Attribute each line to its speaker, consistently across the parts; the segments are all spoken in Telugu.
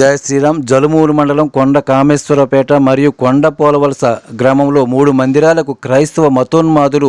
Speaker 1: జయ శ్రీరామ్ జలుమూరు మండలం కొండ కామేశ్వరపేట మరియు కొండ పోలవలస గ్రామంలో మూడు మందిరాలకు క్రైస్తవ మతోన్మాదులు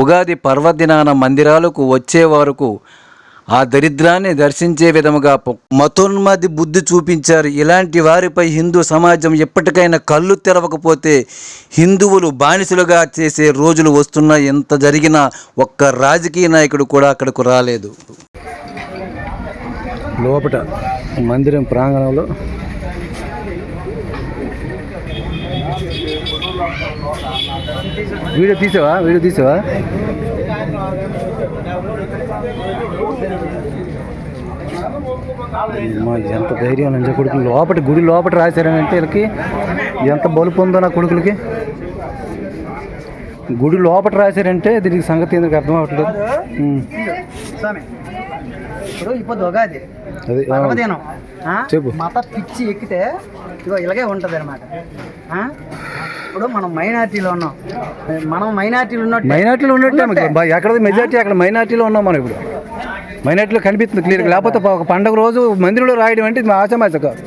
Speaker 1: ఉగాది పర్వదినాన మందిరాలకు వచ్చే వరకు ఆ దరిద్రాన్ని దర్శించే విధముగా మతోన్మాది బుద్ధి చూపించారు. ఇలాంటి వారిపై హిందూ సమాజం ఎప్పటికైనా కళ్ళు తెరవకపోతే హిందువులు బానిసలుగా చేసే రోజులు వస్తున్నా ఎంత జరిగినా ఒక్క రాజకీయ నాయకుడు కూడా అక్కడకు రాలేదు. లోపట మందిరం ప్రాంగణంలో వీడియో తీసావా? వీడియో తీసావా? ఎంత ధైర్యం నుంచి కొడుకులు. లోపల గుడి లోపల రాశారంటే వీళ్ళకి? ఎంత బలుపు ఉందో నా కొడుకులకి? గుడి లోపల రాశారంటే దీనికి సంగతి ఎందుకు అర్థం.
Speaker 2: స్వామి ఇప్పుడు ఇప్పుడు పర్వదినం. మత పిచ్చి ఎక్కితే ఇగో ఇలాగే ఉంటుంది అనమాట ఇప్పుడు మనం మైనార్టీలో ఉన్నాం. మనం మైనార్టీలు ఉన్నట్టు.
Speaker 1: మైనార్టీలో ఉన్నట్టే ఎక్కడ మెజార్టీ అక్కడ మైనార్టీలో ఉన్నాం మనం ఇప్పుడు. మైనార్టీలో కనిపిస్తుంది క్లియర్ లేకపోతే ఒక పండగ రోజు మందిరంలో రాయడం అంటే ఇది కాదు.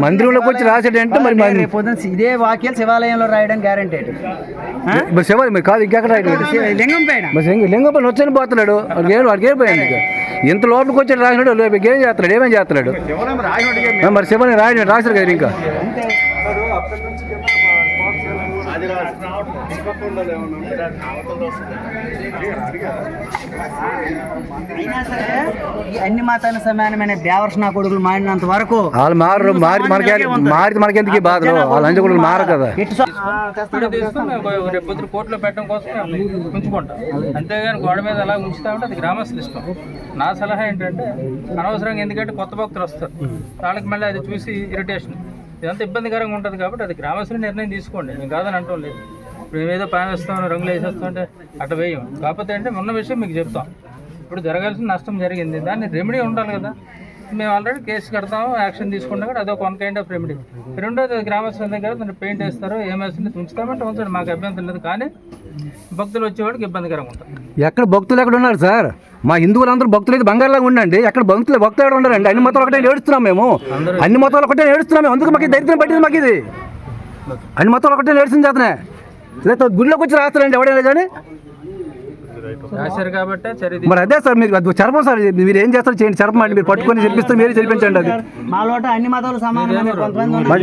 Speaker 1: మందిరంలోకి వచ్చి మరి మన-
Speaker 2: రేపు పొద్దున్న ఇదే వాక్యాలు శివాలయంలో రాయడం గ్యారంటీ
Speaker 1: మరి శివారి మరి కాదు ఇంకెక్కడ రాయడం
Speaker 2: లింగం పైన.
Speaker 1: మరి లింగ వచ్చని పోతున్నాడు. వాడికి ఏం వాడికి ఏం పోయాడు ఇంత లోపలికి వచ్చి రాసినాడు ఏం చేస్తున్నాడు ఏమేం చేస్తున్నాడు? మరి శివని రాయడం రాశారు కదా ఇంకా.
Speaker 2: అన్ని మతాల సమానమైన దేవర్షణ కొడుకులు మారినంత వరకు
Speaker 1: వాళ్ళు మారు మారి మనకి మారి మనకి ఎందుకు ఈ బాధలు? వాళ్ళ అంజకులు మారు కదా.
Speaker 3: రేపు కోర్టులో పెట్టడం కోసం ఉంచుకుంటాం. అంతేగాని గోడ మీద అలా ఉంచుతామంటే అది గ్రామస్తుల ఇష్టం. నా సలహా ఏంటంటే అనవసరంగా ఎందుకంటే కొత్త భక్తులు వస్తారు. వాళ్ళకి మళ్ళీ అది చూసి ఇరిటేషన్ ఇదంతా ఇబ్బందికరంగా ఉంటుంది కాబట్టి అది గ్రామస్తుల నిర్ణయం తీసుకోండి. మేము కాదని అంటాం లేదు. ఇప్పుడు ఏదో పాన్ వేస్తాం రంగులు వేసేస్తాం అంటే అట్ట వేయం. కాకపోతే అంటే ఉన్న విషయం మీకు చెప్తాం. ఇప్పుడు జరగాల్సిన నష్టం జరిగింది. దాన్ని రెమెడీ ఉండాలి కదా. మేము ఆల్రెడీ కేసు కడతాము యాక్షన్ తీసుకుంటాం కూడా అదొక వన్ కైండ్ ఆఫ్ రెమెడీ రెండోది గ్రామస్తుల దగ్గర దాన్ని పెయింట్ వేస్తారు ఏం వేస్తుంది ఉంచుతామంటే ఉంచండి మాకు అభ్యంతరం లేదు. కానీ భక్తులు వచ్చేవాడికి ఇబ్బందికరంగా ఉంటుంది.
Speaker 1: ఎక్కడ భక్తులు ఎక్కడ ఉన్నారు సార్? మా హిందువులందరూ భక్తులు అయితే బంగారులాగా ఉండండి. ఎక్కడ భక్తులు భక్తులు ఎక్కడ ఉన్నారండి అన్ని మతాలు ఒకటే ఏడుస్తున్నాం మేము. అన్ని మతాలు ఒకటే ఏడుస్తున్నాం మేము. అందుకు మాకు దరిద్రం పట్టింది మాకు ఇది. అన్ని మతాలు ఒకటే ఏడుస్తుంది చేతనే లేదా గుడిలోకి వచ్చి రాస్తారండి ఎవడైనా కానీ?
Speaker 3: రాశారు కాబట్టి
Speaker 1: మరి అదే సార్ మీరు చెరపం సార్ మీరు ఏం చేస్తారు? చేయండి చెరపమండి మీరు పట్టుకొని చెప్పిస్తే మీరే చెరిపించండి అది.
Speaker 2: మా లోట అన్ని మతాలు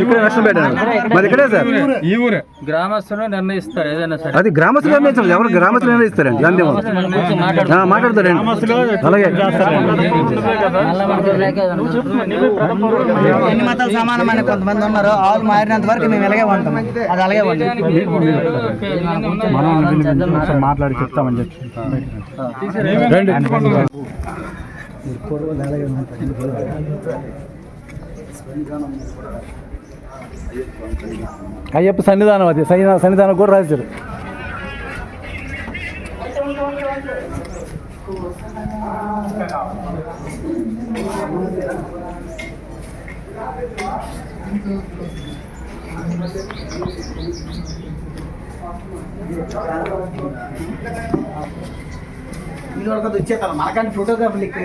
Speaker 1: ఇక్కడే నష్టం పెట్టండి మాది ఇక్కడే సార్?
Speaker 3: గ్రామస్తులు నిర్ణయిస్తారు ఏదైనా సరే.
Speaker 1: అది గ్రామస్తులు నిర్ణయించాలి ఎవరు గ్రామస్తులు నిర్ణయిస్తారండి? అంతే మాట్లాడతారండి. అలాగే.
Speaker 2: అన్ని మతాలు సమానమైన కొంతమంది ఉన్నారు. వాళ్ళు మారినంత వరకు మేము ఇలాగే ఉంటాం. అది అలాగే ఉంటాం
Speaker 4: మాట్లాడి చెప్తామని చెప్పి.
Speaker 1: అయ్యప్ప సన్నిధానం అది. సన్నిధానం సన్నిధానం కూడా రాశారు. Thank you.
Speaker 2: వచ్చేస్తారు మనకంటే ఫోటోగ్రాఫర్లు ఎక్కువ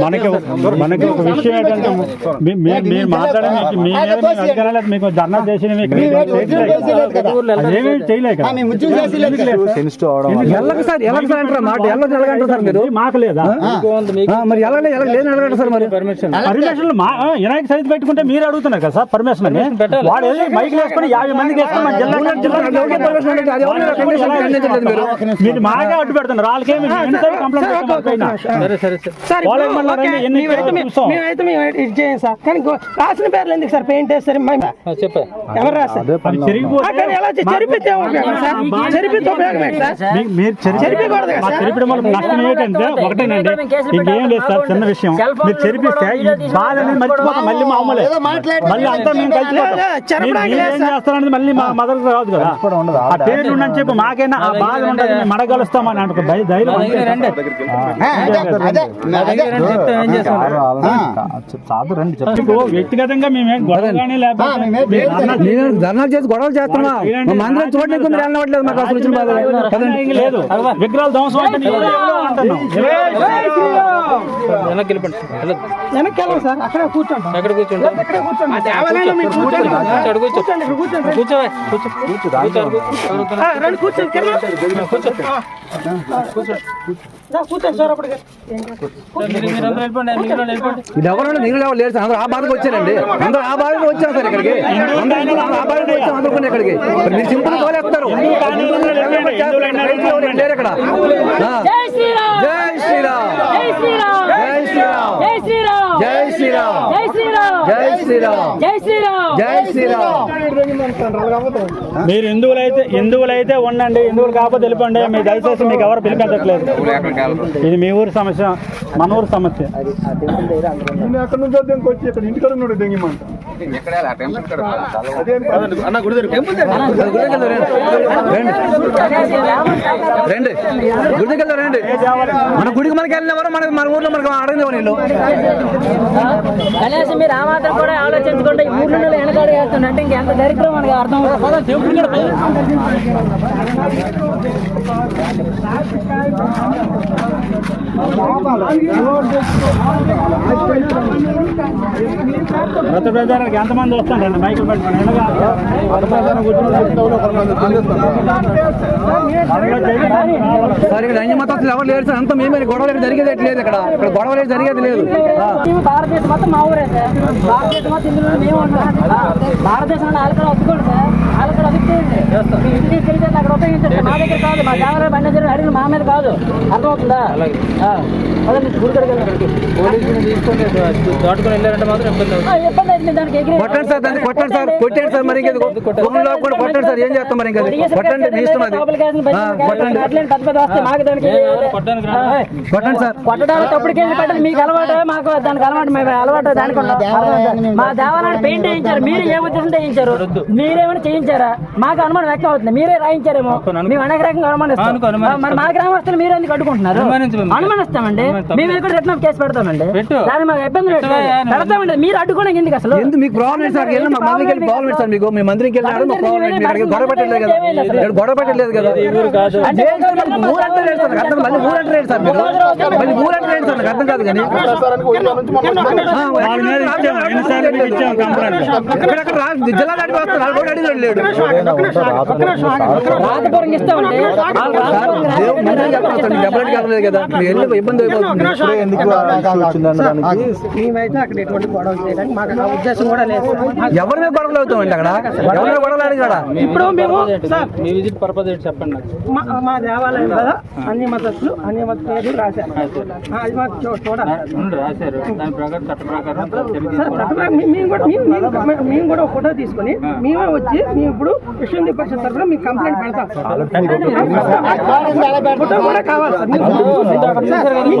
Speaker 4: మనకి ఒక- మనకి ఒక విషయం ఏంటంటే మీరు మాట్లాడే. మీకు ధర్నా
Speaker 1: సార్ మీరు?
Speaker 4: మాకు లేదా?
Speaker 1: సార్ మరి.
Speaker 4: వినాయక పెట్టుకుంటే మీరు అడుగుతున్నారు కదా సార్ పర్మిషన్ అని వాడు బైక్ వేసుకుని యాభై మందికి
Speaker 1: మీరు.
Speaker 4: మాకే అడ్డు పెడుతున్నారు. వాళ్ళకేమి కంప్లైంట్
Speaker 3: సార్
Speaker 5: రాసిన పేర్లు ఎందుకు సార్? పెయింట్ వేస్తారు
Speaker 3: చెప్పా.
Speaker 5: ఎవరు రాస్తారు చెరిపితే
Speaker 4: నష్టం ఏంటంటే ఒకటేనండి ఇంకేం లేదు సార్ చిన్న విషయం. చెరిపిస్తే ఈ మళ్ళీ మా మళ్ళీ అంతా మేము కలిసిపోతాం. మళ్ళీ మా మదర్ రాదు ఆ పేరు ఉండని మాకైనా ఆ బాధ ఉంటుంది మేము మడగలుస్తామని అనుకో ధైర్యం సాధు వ్యక్తిగతంగా మేమే గొడవ
Speaker 1: నేను ధర్నాలు చేసి గొడవలు చేస్తున్నా. మందిరం చూడడానికి మీరు వెళ్ళవట్లేదు మాకు అసలు వచ్చిన బాధ.
Speaker 4: లేదు. విగ్రహాలు ధ్వంసం
Speaker 3: వెనక్కి.
Speaker 5: వెనక్కి సార్. అక్కడే కూర్చోండి.
Speaker 1: ఎవరైనా నీళ్ళు ఎవరు లేరు సార్. అందరూ ఆ బాధకు వచ్చారండి. అందరూ ఆ బాధకు వచ్చారు సార్ ఇక్కడికి. అందరూ ఆ బాధకు వచ్చారు అందరూ ఇక్కడికి. మీరు సింపుల్ తోలేస్తారు. ఇక్కడ?
Speaker 6: జై శ్రీరామ్.
Speaker 1: జై శ్రీరామ్.
Speaker 6: జై శ్రీరామ్
Speaker 1: జై శ్రీరామ్.
Speaker 4: మీరు హిందువులైతే హిందువులైతే ఉండండి హిందువులు కాకపోతే వెళ్ళిపోండి మీరు దయచేసి మీకు ఎవరు పిలిపించట్లేదు. ఇది మీ ఊరి సమస్య మన ఊరి సమస్య.
Speaker 7: అక్కడ నుంచి వద్దానికి వచ్చి ఇక్కడ ఇంటికాడ ఉన్నాడు దెంగిమంట
Speaker 1: రండి. గుడికి వెళ్దాం రండి. మన గుడికి మనకి వెళ్ళినవారు మన మన ఊర్లో మనకు అడగలేవు నీళ్ళు
Speaker 6: కనీసం మీరు ఆ మాత్రం కూడా ఆలోచించకుండా ఈ ఊర్లో వెనకాడ వేస్తున్నా అంటే ఇంకెంత దరిద్రం మనకి అర్థం
Speaker 4: రథ ప్రచారానికి ఎంతమంది వస్తారండి? మైకులు పెట్టుకుని.
Speaker 1: సార్ ఇక్కడ అన్ని మతాలు ఎవరు లేరు సార్. అంతా మేమే గొడవ లేదు జరిగేది లేదు ఇక్కడ. ఇక్కడ గొడవ లేదు జరిగేది లేదు.
Speaker 6: భారతదేశం మొత్తం మా ఊరే సార్. భారతదేశం మొత్తం ఇందులో మేము ఉంటాం భారతదేశంలో ఆలకడ ఒప్పుకోండి సార్. ఆలకడ ఒప్పుకోండి మీ ఇంటికి అక్కడ ఉపయోగించండి మా దగ్గర కాదు మా దేవాలయ బండి జరిగిన అడిగిన మా మీద కాదు. అర్థమవుతుందా. పదండి, గుడికాడికి
Speaker 3: తీసుకొని దాటుకొని వెళ్ళారంటే మాత్రం ఇబ్బంది
Speaker 1: కొట్టండి సార్ దాన్ని కొట్టండి సార్ కొట్టండి. సార్ మరి ఇంకేది కొట్టండి. సార్ ఏం చేస్తాం మరి ఇంకేది కొట్టండి. మీ ఇష్టం అది. కొట్టండి. కొట్టండి సార్.
Speaker 6: కొట్టడానికి తప్పుడు కేసు మీకు అలవాటు మాకు దానికి అలవాటు మేము అలవాటు దానికి? మా దేవాలయాన్ని పెయింట్ వేయించారు. మీరు ఏ ఉద్దేశంతో వేయించారు? మీరేమైనా చేయించారా? మాకు అనుమానం వ్యక్తం అవుతుంది. మీరే రాయించారేమో. మేము అనేక రకంగా అనుమానిస్తాం. మరి మా గ్రామస్తులు మీరు ఎందుకు అడ్డుకుంటున్నారు. అనుమానిస్తామండి. మేము ఇక్కడ రిటర్న్ కేసు పెడతామండి. దానికి మాకు ఇబ్బంది. పెడతామండి. మీరు ఎందుకు అసలు.
Speaker 1: ఎందుకు? మీకు ప్రాబ్లం సార్? వెళ్ళి మా మందికి వెళ్ళి ప్రాబ్లం సార్ మీకు? మీ మంత్రికి వెళ్ళారు మా ప్రాబ్లం గొడవ పెట్టలేదు కదా. ఇక్కడ గొడవ పెట్టలేదు కదా.
Speaker 3: కాదు.
Speaker 1: లేదు సార్ అర్థం మళ్ళీ ఊరంటే లేదు సార్ మీరు? మళ్ళీ ఊరంటే లేదు సార్? అర్థం కాదు కానీ. ఎక్కడెక్కడ జిల్లా దాటి వస్తారు నాలుగు కూడా అడిగి లేడు
Speaker 6: రాతపురం ఇస్తామండి.
Speaker 1: కదా ఇబ్బంది అయిపోతుంది
Speaker 5: ఎందుకు అక్కడ ఎటువంటి గొడవ చేయడానికి మాకు ఆ ఉద్దేశం కూడా లేదు
Speaker 1: ఎవరి మీద గొడవలు అవుతామండి అక్కడ ఎవరి మీద గొడవలు అడిగాడా
Speaker 5: ఇప్పుడు మేము సార్
Speaker 3: మీ విజిట్ పర్పస్ ఏంటి చెప్పండి
Speaker 5: మా మా దేవాలయం కదా అన్ని మతస్థులు అన్ని మత పేర్లు రాశారు ఆ, అది మాకు చూ- చూడాలి
Speaker 3: రాశారు దాని ప్రకారం చట్ట ప్రకారం చర్య
Speaker 5: సార్ తప్పకుండా మీ- మేము కూడా మేము- మేము- మేము కూడా ఒక ఫోటో తీసుకొని మేమే వచ్చి మేము ఇప్పుడు విషయం పరిషత్ తరఫున మీకు కంప్లైంట్ పెడతాం ఫోటో కూడా కావాలి సార్ మీకు- సార్, మీ-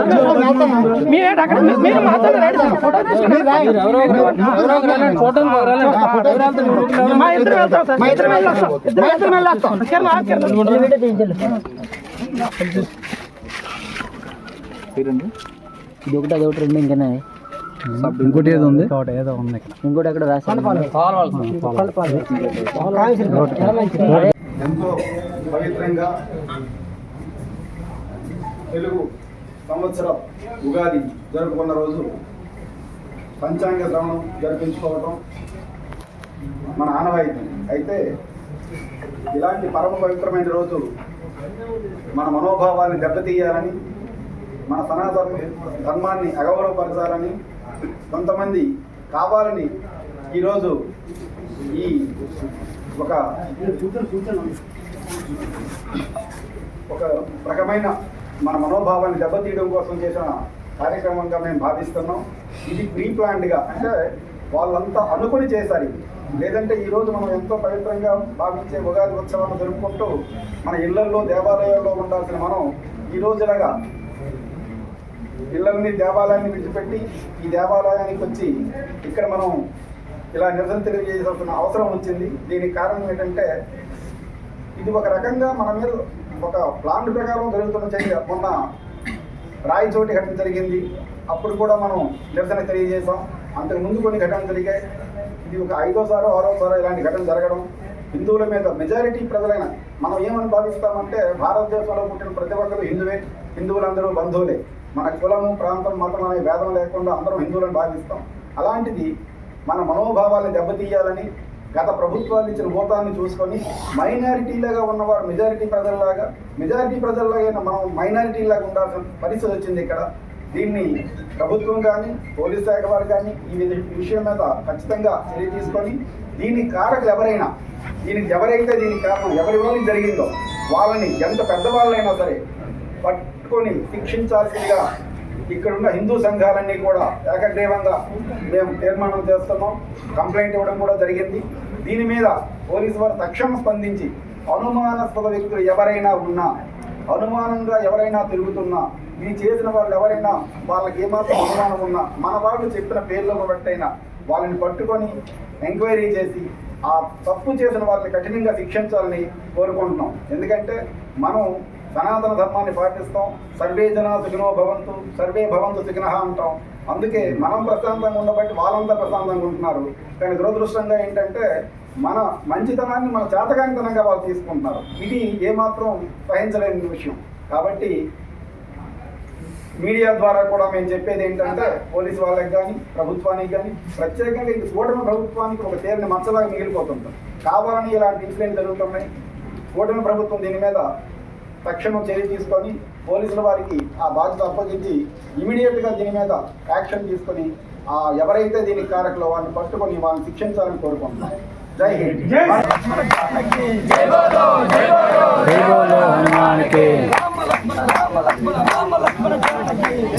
Speaker 5: మీరు అక్కడ మీరు ఫోటో మా ఇద్దరు వెళ్తాం సార్ మా ఇద్దరు వెళ్ళొస్తాం ఇద్దరు ఇద్దరు వెళ్ళొస్తాం కిరణ్ కిరణ్
Speaker 6: ఇది ఒకటి అది ఒకటి రెండు ఇంకనే
Speaker 1: ఇంకోటి ఏదో ఉంది.
Speaker 6: ఇంకోటి ఎక్కడ
Speaker 7: ఎంతో
Speaker 8: పవిత్రంగా తెలుగు సంవత్సరం ఉగాది జరుపుకున్న రోజు పంచాంగ శ్రవణం జరిపించుకోవటం మన ఆనవాయితీ. అయితే ఇలాంటి పరమ పవిత్రమైన రోజు మన మనోభావాన్ని దెబ్బతీయాలని మన సనాతన ధర్మాన్ని అగౌరవపరచాలని కొంతమంది కావాలని ఈరోజు ఈ ఒక ఒక రకమైన మన మనోభావాన్ని దెబ్బతీయడం కోసం చేసిన కార్యక్రమంగా మేము భావిస్తున్నాం. ఇది ప్రీ ప్లాన్డ్గా అంటే వాళ్ళంతా అనుకుని చేశారు లేదంటే ఈరోజు మనం ఎంతో పవిత్రంగా భావించే ఉగాది ఉత్సవాన్ని జరుపుకుంటూ మన ఇళ్ళల్లో దేవాలయాల్లో ఉండాల్సిన మనం ఈ రోజులాగా ఇళ్ళని దేవాలయాన్ని విడిచిపెట్టి ఈ దేవాలయానికి వచ్చి ఇక్కడ మనం ఇలా నిరసన తెలియజేయాల్సిన అవసరం వచ్చింది. దీనికి కారణం ఏంటంటే ఇది ఒక రకంగా మన మీద ఒక ప్లాన్ ప్రకారం జరుగుతున్న చర్య. మొన్న రాయచోటి ఘటన జరిగింది. అప్పుడు కూడా మనం నిరసన తెలియజేసాం అంతకు ముందు కొన్ని ఘటనలు జరిగాయి. ఇది ఒక ఐదోసారో ఆరోసారో ఇలాంటి ఘటన జరగడం. హిందువుల మీద మెజారిటీ ప్రజలైన మనం ఏమని భావిస్తామంటే భారతదేశంలో పుట్టిన ప్రతి ఒక్కరు హిందువే. హిందువులందరూ బంధువులే. మన కులము ప్రాంతం మతం అనే భేదం లేకుండా అందరం హిందువులను భావిస్తాం. అలాంటిది మన మనోభావాలను దెబ్బతీయాలని గత ప్రభుత్వాలు ఇచ్చిన హోదాన్ని చూసుకొని మైనారిటీలాగా ఉన్నవారు మెజారిటీ ప్రజల్లాగా మెజారిటీ ప్రజల్లాగైనా మనం మైనారిటీలాగా ఉండాల్సిన పరిస్థితి వచ్చింది ఇక్కడ. దీన్ని ప్రభుత్వం కానీ పోలీస్ శాఖ వారు కానీ ఈ విషయం మీద ఖచ్చితంగా చర్య తీసుకొని దీని కారకులు ఎవరైనా దీనికి ఎవరైతే దీనికి కారణం ఎవరి వల్ల జరిగిందో వాళ్ళని ఎంత పెద్దవాళ్ళైనా సరే పట్టుకొని శిక్షించాల్సిందిగా ఇక్కడున్న హిందూ సంఘాలన్నీ కూడా ఏకగ్రీవంగా మేము తీర్మానం చేస్తున్నాం. కంప్లైంట్ ఇవ్వడం కూడా జరిగింది. దీని మీద పోలీసు వారు తక్షణం స్పందించి అనుమానాస్పద వ్యక్తులు ఎవరైనా ఉన్నా అనుమానంగా ఎవరైనా తిరుగుతున్నా మీ చేసిన వాళ్ళు ఎవరైనా వాళ్ళకి ఏమాత్రం అనుమానం ఉన్నా మన వాళ్ళు చెప్పిన పేర్లను బట్టైనా వాళ్ళని పట్టుకొని ఎంక్వైరీ చేసి ఆ తప్పు చేసిన వాళ్ళని కఠినంగా శిక్షించాలని కోరుకుంటున్నాం. ఎందుకంటే మనం సనాతన ధర్మాన్ని పాటిస్తాం. సర్వే జనా సుఖినో భవంతు సర్వే భవంతు సుఖిన అంటాం. అందుకే మనం ప్రశాంతంగా ఉండబట్టి వాళ్ళంతా ప్రశాంతంగా ఉంటున్నారు. కానీ దురదృష్టంగా ఏంటంటే మన మంచితనాన్ని మన చేతకానితనంగా వాళ్ళు తీసుకుంటున్నారు. ఇది ఏమాత్రం సహించలేని విషయం. కాబట్టి మీడియా ద్వారా కూడా మేము చెప్పేది ఏంటంటే పోలీసు వాళ్ళకి కానీ ప్రభుత్వానికి కానీ ప్రత్యేకంగా ఇది కూటమి ప్రభుత్వానికి ఒక తీరని మచ్చలాగా మిగిలిపోతుంటాం కావాలని ఇలాంటి ఇన్సిడెంట్ జరుగుతున్నాయి. కూటమి ప్రభుత్వం దీని మీద తక్షణం చర్య తీసుకొని పోలీసుల వారికి ఆ బాధ్యత అప్పగించి ఇమీడియట్గా దీని మీద యాక్షన్ తీసుకొని ఆ ఎవరైతే దీనికి కారకులో వాళ్ళని పట్టుకొని వాళ్ళని శిక్షించాలని కోరుకుంటున్నాం. జై హింద్.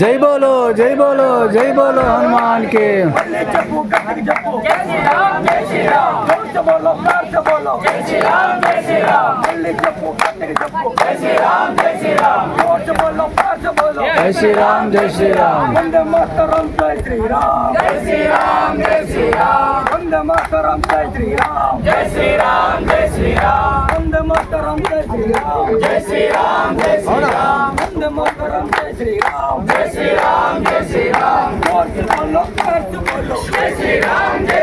Speaker 4: జై బోలో జై బోలో జై బోలో జై బోలో హనుమాన్కి జై శ్రీరామ్ జై శ్రీరామ్.
Speaker 5: వందే మాతరం జై శ్రీరామ్ జై శ్రీరామ్ జై శ్రీరామ్ వందే మాతరం జై శ్రీరామ్ జై శ్రీరామ్ జై శ్రీరామ్ వందే మాతరం జై శ్రీరామ్ జై శ్రీరామ్ జై శ్రీరామ్ వందే మాతరం జై శ్రీరామ్ జై శ్రీరామ్ జై శ్రీరామ్ కోర్ట్ బోలో కోర్ట్ బోలో జై శ్రీరామ్ జై శ్రీరామ్ కోర్ట్ బోలో కోర్ట్ బోలో జై శ్రీరామ్ జై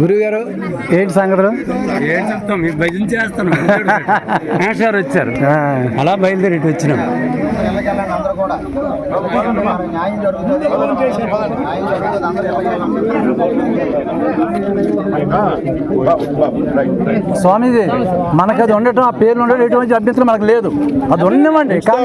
Speaker 4: గురుగారు ఏంటి సంగతులు?
Speaker 9: ఏం చెప్తాం? మీ భజన చేస్తాను.
Speaker 4: సార్ వచ్చారు. అలా బయలుదేరి ఇటు వచ్చినాం. స్వామీజీ మనకు అది ఉండటం ఆ పేర్లు ఉండటం ఎటువంటి అభ్యంతరం మనకు లేదు. అది ఉండమండి. కానీ